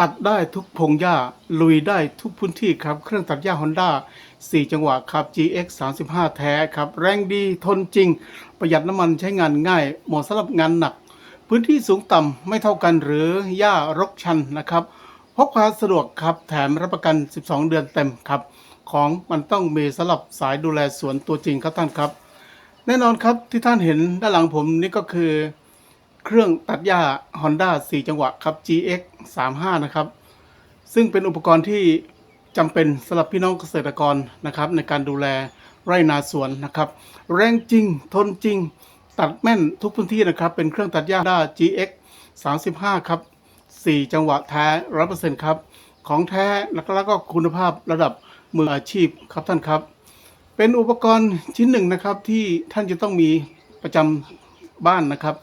ตัดได้ทุกพงหญ้า ลุยได้ทุกพื้นที่ครับ เครื่องตัดหญ้า Honda 4 จังหวะครับ GX 35 แท้ครับ แรงดีทนจริง ประหยัดน้ำมันใช้งานง่าย เหมาะสำหรับงานหนัก พื้นที่สูงต่ำไม่เท่ากันหรือหญ้ารกชันนะครับพกพาสะดวกครับ แถมรับประกัน 12 เดือนเต็มครับ ของมันต้องมีสำหรับสายดูแลสวนตัวจริงครับท่านครับ แน่นอนครับที่ท่านเห็นด้านหลังผมนี่ก็คือ เครื่องตัดหญ้า Honda 4 จังหวะครับ GX 35นะครับ ซึ่งเป็นอุปกรณ์ที่จำเป็นสำหรับพี่น้องเกษตรกรนะครับ ในการดูแลไร่นาสวนนะครับ แรงจริง ทนจริง ตัดแม่นทุกพื้นที่นะครับ เป็นเครื่องตัดหญ้า Honda GX 35 ครับ 4 จังหวะแท้100%ครับ ของแท้แล้วก็คุณภาพระดับมืออาชีพครับท่านครับ เป็นอุปกรณ์ชิ้นหนึ่งนะครับที่ท่านจะต้องมีประจำบ้านนะครับ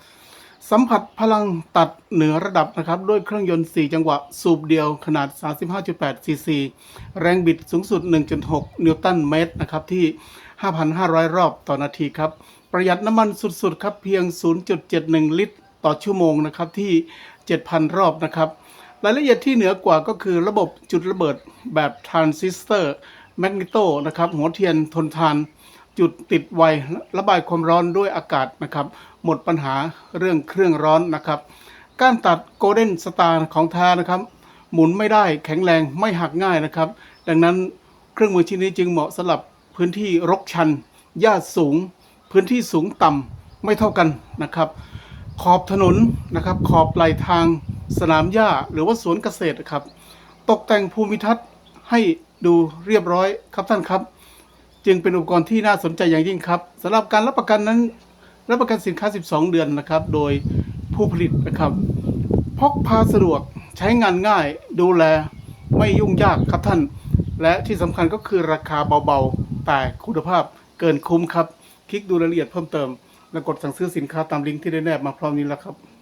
สัมผัสพลังตัดเหนือระดับนะครับ ด้วยเครื่องยนต์ 4 จังหวะ สูบเดียวขนาด 35.8 ซีซี แรงบิดสูงสุด 1.6 นิวตันเมตรนะครับที่ 5,500 รอบต่อนาทีครับ ประหยัดน้ำมันสุดๆ ครับ เพียง 0.71 ลิตร ต่อชั่วโมงนะครับที่ 7,000 รอบนะครับ รายละเอียดที่เหนือกว่าก็คือระบบจุดระเบิดแบบทรานซิสเตอร์แมกนิโตนะครับหัวเทียนทนทาน จุดติดไวระบายความร้อนด้วยอากาศนะครับ หมดปัญหาเรื่องเครื่องร้อนนะครับ การตัดโกลเด้นสตาร์ของแท้นะครับ หมุนไม่ได้แข็งแรงไม่หักง่ายนะครับ ดังนั้นเครื่องมือชิ้นนี้จึงเหมาะสำหรับพื้นที่รกชันหญ้าสูง พื้นที่สูงต่ำไม่เท่ากันนะครับ ขอบถนนนะครับ ขอบไหลทางสนามหญ้าหรือว่าสวนเกษตรครับ ตกแต่งภูมิทัศน์ให้ดูเรียบร้อยครับท่านครับ จึงเป็นอุปกรณ์ที่น่าสนใจอย่างยิ่งครับสำหรับการรับประกันนั้น รับประกันสินค้า 12 เดือนนะครับ โดยผู้ผลิตนะครับพกพาสะดวกใช้งานง่ายดูแลไม่ยุ่งยากครับท่าน และที่สำคัญก็คือราคาเบาๆ แต่คุณภาพเกินคุ้มครับ คลิกดูรายละเอียดเพิ่มเติม และกดสั่งซื้อสินค้าตามลิงก์ที่ได้แนบมาพร้อมนี้แล้วครับ